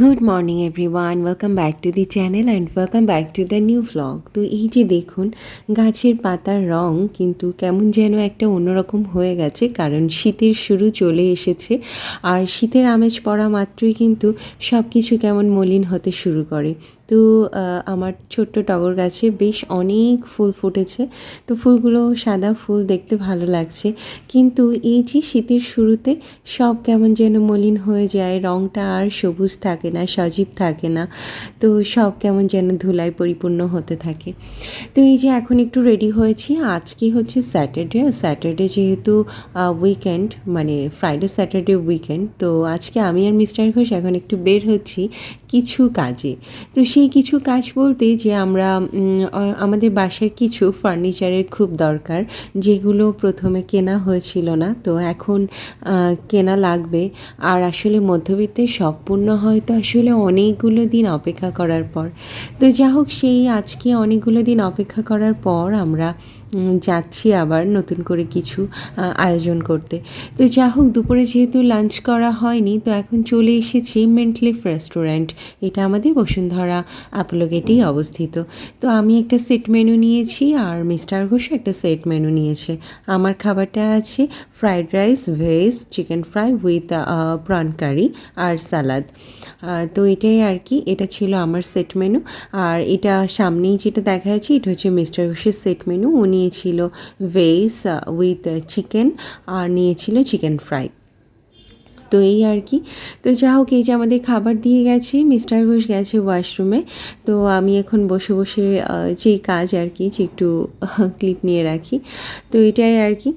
Good morning everyone welcome back to the channel and welcome back to the new vlog তো এই যে দেখুন, গাছের পাতার রং কিন্তু কেমন যেন একটা অন্যরকম হয়ে গেছে, কারণ শীতের শুরু চলে এসেছে। আর শীতের আমেজ পড়া মাত্রই কিন্তু সব কিছু কেমন মলিন হতে শুরু করে। তো আমার ছোট্ট টগর গাছে বেশ অনেক ফুল ফুটেছে, তো ফুলগুলো সাদা ফুল দেখতে ভালো লাগছে। কিন্তু এই যে শীতের শুরুতে সব কেমন যেন মলিন হয়ে যায় রঙটা আর সবুজ থাকে না, সজীব থাকে না, তো সব কেমন যেন ধুলায় পরিপূর্ণ হতে থাকে। তো এই যে এখন একটু রেডি হয়েছি, আজকে হচ্ছে স্যাটারডে স্যাটারডে যেহেতু উইকেন্ড মানে ফ্রাইডে স্যাটারডে উইকেন্ড তো আজকে আমি আর মিস্টার ঘোষ এখন একটু বের হচ্ছি কিছু কাজে। তো সেই কিছু কাজ বলতে যে আমরা আমাদের বাসার কিছু ফার্নিচারের খুব দরকার, যেগুলো প্রথমে কেনা হয়েছিল না, তো এখন কেনা লাগবে। আর আসলে মধ্যবিত্তের শখ পূর্ণ হয় তো আসলে অনেকগুলো দিন অপেক্ষা করার পর। তো যা হোক সেই আজকে অনেকগুলো দিন অপেক্ষা করার পর আমরা যাচ্ছি আবার নতুন করে কিছু আয়োজন করতে। তো যা হোক, দুপুরে যেহেতু লাঞ্চ করা হয়নি, তো এখন চলে এসেছি মেন্টলিফ রেস্টুরেন্ট এটা আমাদের বসুন্ধরা অ্যাপোলো গেটেই অবস্থিত। তো আমি একটা সেট মেনু নিয়েছি আর মিস্টার ঘোষও একটা সেট মেনু নিয়েছে। আমার খাবারটা আছে fried rice veg chicken fry with prawn curry R salad তো এটাই আর কি, এটা ছিল আমার সেট মেনু আর এটা সামনেই যেটা দেখা যাচ্ছে, এটা হচ্ছে মিস্টার ঘোষের সেট মেনু ও নিয়েছিল ভেজ উইথ চিকেন আর নিয়েছিল চিকেন ফ্রাই তো এই আর কি। তো যা হোক, এই যে আমাদের খাবার দিয়ে গেছে, মিস্টার ঘোষ গেছে ওয়াশরুমে। তো আমি এখন বসে বসে যেই কাজ আর কি, যে একটু, ক্লিপ নিয়ে রাখি। তো এটাই আর কি।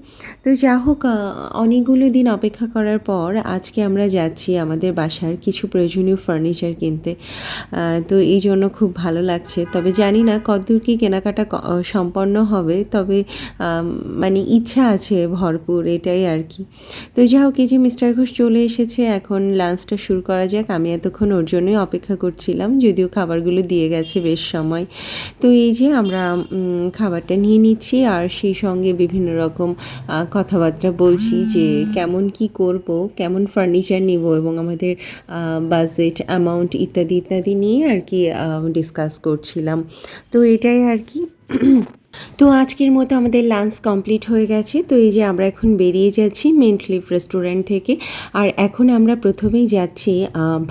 তো যা হোক অনেকগুলো দিন অপেক্ষা করার পর আজকে আমরা যাচ্ছি আমাদের বাসার কিছু প্রয়োজনীয় ফার্নিচার কিনতে। তো এই জন্য খুব ভালো লাগছে। তবে জানি না কতদূর কি কেনাকাটা সম্পন্ন হবে। তবে মানে ইচ্ছা আছে ভরপুর, এটাই আর কি। তো যা হোক, এই যে মিস্টার ঘোষ চলে এসেছে, এখন লাঞ্চটা শুরু করা যাক। আমি এতক্ষণ ওর জন্যই অপেক্ষা করছিলাম, যদিও খাবারগুলো দিয়ে গেছে বেশ সময়। তো এই যে আমরা খাবারটা নিয়ে নিচ্ছি, আর সেই সঙ্গে বিভিন্ন রকম কথাবার্তা বলছি যে কেমন কি করব, কেমন ফার্নিচার নিব এবং আমাদের বাজেট অ্যামাউন্ট ইত্যাদি ইত্যাদি নিয়ে আর কি ডিসকাস করছিলাম। তো এটাই আর কি। তো আজকের মতো আমাদের লাঞ্চ কমপ্লিট হয়ে গেছে। তো এই যে আমরা এখন বেরিয়ে যাচ্ছি মেন্টলিফ রেস্টুরেন্ট থেকে। আর এখন আমরা প্রথমেই যাচ্ছি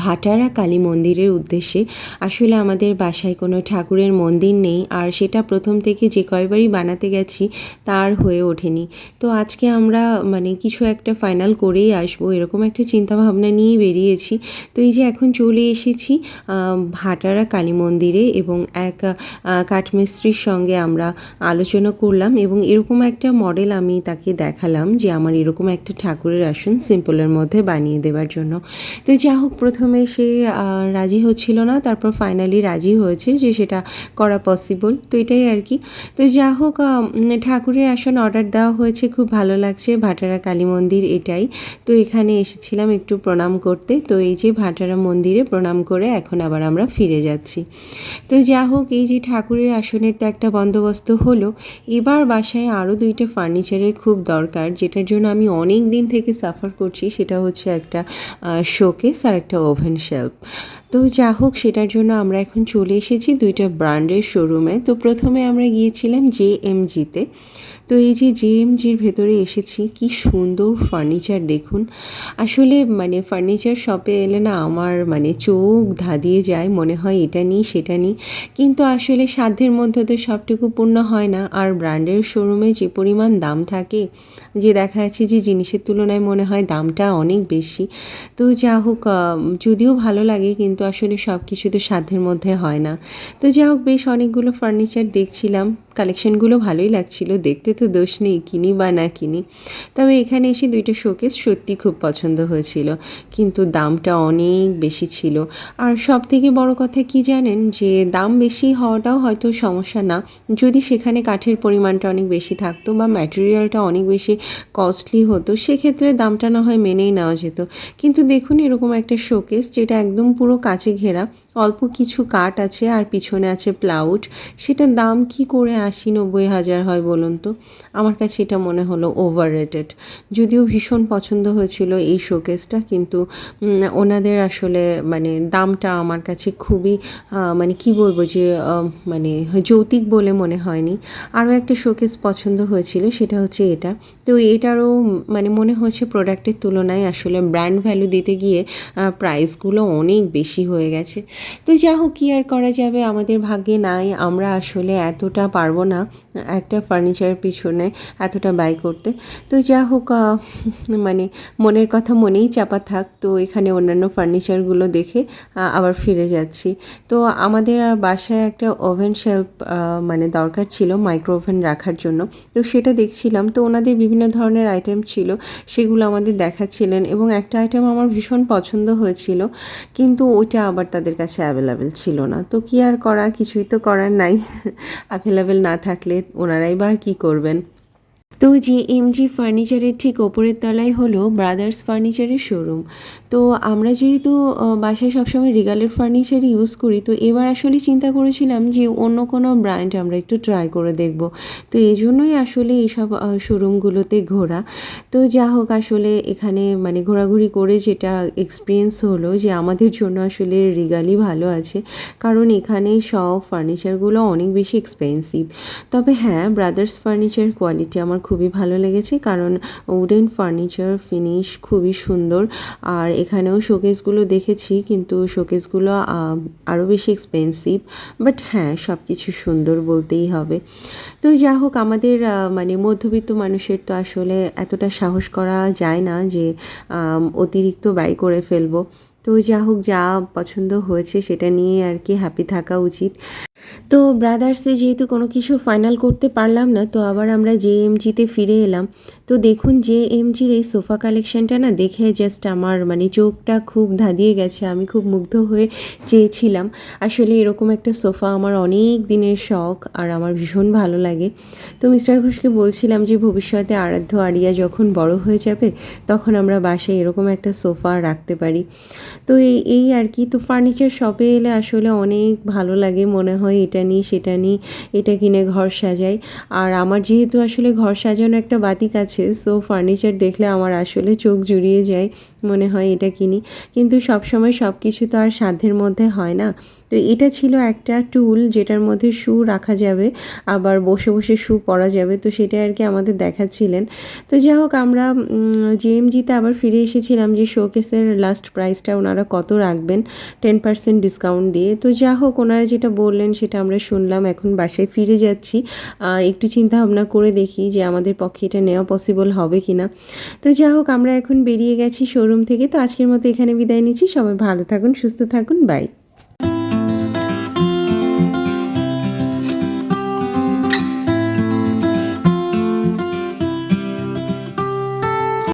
ভাটারা কালী মন্দিরের উদ্দেশ্যে। আসলে আমাদের বাসায় কোনো ঠাকুরের মন্দির নেই। আর সেটা প্রথম থেকে যে কয়বারই বানাতে গেছি, তার হয়ে ওঠেনি। তো আজকে আমরা মানে কিছু একটা ফাইনাল করেই আসব। এরকম একটা চিন্তা ভাবনা নিয়ে বেরিয়েছি। তো এই যে এখন চলে এসেছি ভাটারা কালী মন্দিরে এবং এক কাঠমিস্ত্রির সঙ্গে আমরা আলোচনা করলাম এবং এরকম একটা মডেল আমি তাকে দেখালাম যে আমার এরকম একটা ঠাকুরের আসন সিম্পলের মধ্যে বানিয়ে দেওয়ার জন্য। তো যা হোক, প্রথমে সে রাজি হচ্ছিল না, তারপর ফাইনালি রাজি হয়েছে যে সেটা করা পসিবল তো এটাই আর কি। তো যা হোক ঠাকুরের আসন অর্ডার দেওয়া হয়েছে, খুব ভালো লাগছে। ভাটারা কালী মন্দির এটাই। তো এখানে এসেছিলাম একটু প্রণাম করতে। তো এই যে ভাটারা মন্দিরে প্রণাম করে এখন আবার আমরা ফিরে যাচ্ছি। তো যা হোক, এই যে ঠাকুরের আসনের তো একটা বন্দোবস্ত হলো, এবার বাসায় আরও দুইটা ফার্নিচারের খুব দরকার, যেটার জন্য আমি অনেক দিন থেকে সাফার করছি, সেটা হচ্ছে একটা শোকেস আর একটা ওভেন শেলফ তো যা হোক, সেটার জন্য আমরা এখন চলে এসেছি দুইটা ব্র্যান্ডের শোরুমে। তো প্রথমে আমরা গিয়েছিলাম জে এম জিতে। তো এই যে জে এম জির ভেতরে এসেছি, কি সুন্দর ফার্নিচার দেখুন। আসলে মানে ফার্নিচার শপে এলে না আমার মানে চোখ ধাঁধিয়ে যায়, মনে হয় এটা নিই, সেটা নিই। কিন্তু আসলে সাধ্যের মধ্যে তো সবটুকু পূর্ণ হয় না। আর ব্র্যান্ডের শোরুমে যে পরিমাণ দাম থাকে, যে দেখা যাচ্ছে যে জিনিসের তুলনায় মনে হয় দামটা অনেক বেশি। তো যা হোক যদিও ভালো লাগে, কিন্তু আসলে সব কিছু তো সাধ্যের মধ্যে হয় না। তো যাই হোক, বেশ অনেকগুলো ফার্নিচার দেখছিলাম। কালেকশনগুলো ভালোই লাগছিল। দেখতে তো দোষ নেই, কিনি বা না কিনি। তবে এখানে এসে দুইটা শোকেস সত্যি খুব পছন্দ হয়েছিল। কিন্তু দামটা অনেক বেশি ছিল। আর সব থেকে বড় কথা কি জানেন? যে দাম বেশি হওয়াটাও হয়তো সমস্যা না। যদি সেখানে কাঠের পরিমাণটা অনেক বেশি থাকতো বা ম্যাটেরিয়ালটা অনেক বেশি কস্টলি হতো, সেক্ষেত্রে দামটা না হয় মেনেই নেওয়া যেত। কিন্তু দেখুন এরকম একটা শোকেস যেটা একদম পুরো কাছে ঘেরা। অল্প কিছু কাঠ আছে আর পিছনে আছে প্লাউড। সেটার দাম কি করে আশি নব্বই হাজার হয় বলুন তো? আমার কাছে এটা মনে হলো ওভার রেটেড যদিও ভীষণ পছন্দ হয়েছিল এই শোকেসটা কিন্তু ওনাদের আসলে মানে দামটা আমার কাছে খুবই মানে কি বলব যে মানে যৌতিক বলে মনে হয়নি। আরও একটা শোকেস পছন্দ হয়েছিল, সেটা হচ্ছে এটা। তো এটারও মানে মনে হচ্ছে প্রোডাক্টের তুলনায় আসলে ব্র্যান্ড ভ্যালু দিতে গিয়ে প্রাইসগুলো অনেক বেশি হয়ে গেছে। তো যা হোক, কী আর করা যাবে? আমাদের ভাগ্যে নাই। আমরা আসলে এতটা পারব না একটা ফার্নিচারের পিছনে, এতটা ব্যয় করতে। তো যা হোক মানে মনের কথা মনেই চাপা থাক। তো এখানে অন্যান্য ফার্নিচারগুলো দেখে আবার ফিরে যাচ্ছি। তো আমাদের বাসায় একটা ওভেন শেল্ফ মানে দরকার ছিল মাইক্রো ওভেন রাখার জন্য। তো সেটা দেখছিলাম। তো ওনাদের বিভিন্ন ধরনের আইটেম ছিল, সেগুলো আমাদের দেখাচ্ছিলেন এবং একটা আইটেম আমার ভীষণ পছন্দ হয়েছিল। কিন্তু ওইটা আবার তাদের কাছে অ্যাভেলেবেল ছিল না। তো কি আর করা? কিছুই তো করার নাই। অ্যাভেলেবেল না থাকলে ওনারাই বা কী করবেন? তো যে এমজি ফার্নিচারের ঠিক ওপরের তলায় হলো ব্রাদার্স ফার্নিচারের শোরুম। তো আমরা যেহেতু বাসায় সবসময় রিগালের ফার্নিচার ইউজ করি, তো এবার আসলে চিন্তা করেছিলাম যে অন্য কোনো ব্র্যান্ড আমরা একটু ট্রাই করে দেখব। তো এই জন্যই আসলে এইসব শোরুমগুলোতে ঘোরা। তো যা হোক আসলে এখানে মানে ঘোরাঘুরি করে যেটা এক্সপিরিয়েন্স হলো যে আমাদের জন্য আসলে রিগালই ভালো আছে। কারণ এখানে সব ফার্নিচারগুলো অনেক বেশি এক্সপেন্সিভ তবে হ্যাঁ ব্রাদার্স ফার্নিচার কোয়ালিটি আমার খুবই ভালো লেগেছে, কারণ উডেন ফার্নিচার ফিনিশ খুবই সুন্দর। আর এখানেও শোকেসগুলো দেখেছি, কিন্তু শোকেসগুলো আরও বেশি এক্সপেন্সিভ বাট হ্যাঁ সব কিছু সুন্দর বলতেই হবে। তো যা হোক, আমাদের মানে মধ্যবিত্ত মানুষের তো আসলে এতটা সাহস করা যায় না যে অতিরিক্ত ব্যয় করে ফেলব। তো যা হোক, যা পছন্দ হয়েছে সেটা নিয়ে আর কি হ্যাপি থাকা উচিত। তো ব্রাদার্সে যেহেতু কোনো কিছু ফাইনাল করতে পারলাম না, তো আবার আমরা জে এমজিতে ফিরে এলাম। তো দেখুন জে এমজির এই সোফা কালেকশনটা না দেখে জাস্ট আমার মানে চোখটা খুব ধাঁধিয়ে গেছে, আমি খুব মুগ্ধ হয়ে চেয়েছিলাম। আসলে এরকম একটা সোফা আমার অনেক দিনের শখ আর আমার ভীষণ ভালো লাগে। তো মিস্টার ঘোষকে বলছিলাম যে ভবিষ্যতে আরাধ্য আরিয়া যখন বড় হয়ে যাবে, তখন আমরা বাসায় এরকম একটা সোফা রাখতে পারি। তো এই এই আর কি, তো ফার্নিচার শপে এলে আসলে অনেক ভালো লাগে মনে হয়। এটা নিই, সেটা নিই, এটা কিনে ঘর সাজাই। আর আমার যেহেতু আসলে ঘর সাজানো একটা বাতিক আছে সো ফার্নিচার দেখলে আমার আসলে চোখ জুড়িয়ে যায়, মনে হয় এটা কিনি। কিন্তু সবসময় সব কিছু তো আর সাধ্যের মধ্যে হয় না। তো এটা ছিল একটা টুল যেটার মধ্যে শু রাখা যাবে, আবার বসে বসে শু পরা যাবে, তো সেটা আর কি আমাদের দেখাচ্ছিলেন। তো যাই হোক, আমরা জিএমজিতে আবার ফিরে এসেছিলাম যে শোকেসের লাস্ট প্রাইসটা ওনারা কত রাখবেন টেন পার্সেন্ট ডিসকাউন্ট দিয়ে। তো যা হোক, ওনারা যেটা বললেন সেটা আমরা শুনলাম, এখন বাসায় ফিরে যাচ্ছি। একটু চিন্তা ভাবনা করে দেখি যে আমাদের পক্ষে এটা নেওয়া পসিবল হবে কি না তো যা হোক, আমরা এখন বেরিয়ে গেছি শোরুম থেকে। তো আজকের মতো এখানে বিদায় নিচ্ছি। সবাই ভালো থাকুন, সুস্থ থাকুন বাই